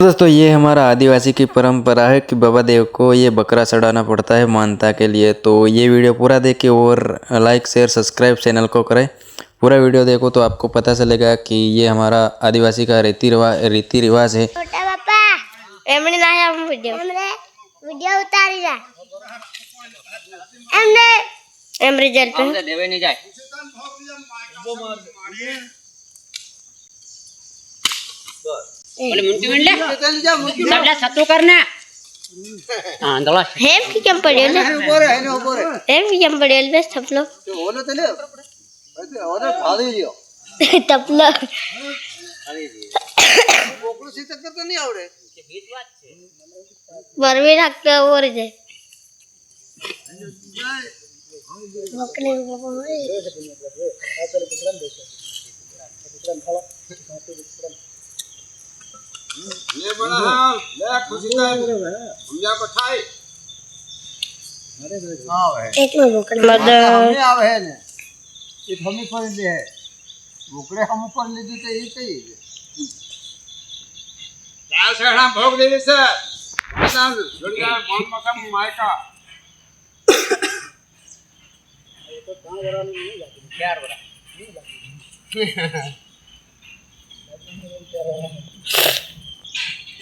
दोस्तों ये हमारा आदिवासी की परंपरा है कि बाबा देव को ये बकरा चढ़ाना पड़ता है मानता के लिए तो ये वीडियो पूरा देखें और लाइक शेयर सब्सक्राइब चैनल को करें पूरा वीडियो देखो तो आपको पता चलेगा कि ये हमारा आदिवासी का रीति रिवाज रीति रिवाज है મોટા બાપા એમણે ના આમ વિડિયો એમણે વિડિયો ઉતારી જા એમને એમ રિઝલ્ટ દેવે નહીં જાય बोले मुंटी मिल ले सब जा सत्तू करना हाँ दला हेम की जम पड़े ले ऊपर है ना ऊपर हेम की जम पड़े ले सब लोग तो बोलो तो ले अरे और खा लियो तपला अरे बोकलो से तक तो नहीं आवड़े बरवे रखते और जे बोकले बोकले ये बड़ा हाल। ले खुशी तन समझा पठाई। एक में बोकड़े मदर हमने आवे ने। ये हमी पर ले है। बोकड़े हम ऊपर ले देते ये तो ये क्या सर हम भोग दे दे सर। नाम जुड़गा मन मका मायका। ये तो कहाँ बड़ा नहीं लगे प्यार बड़ा नहीं लगे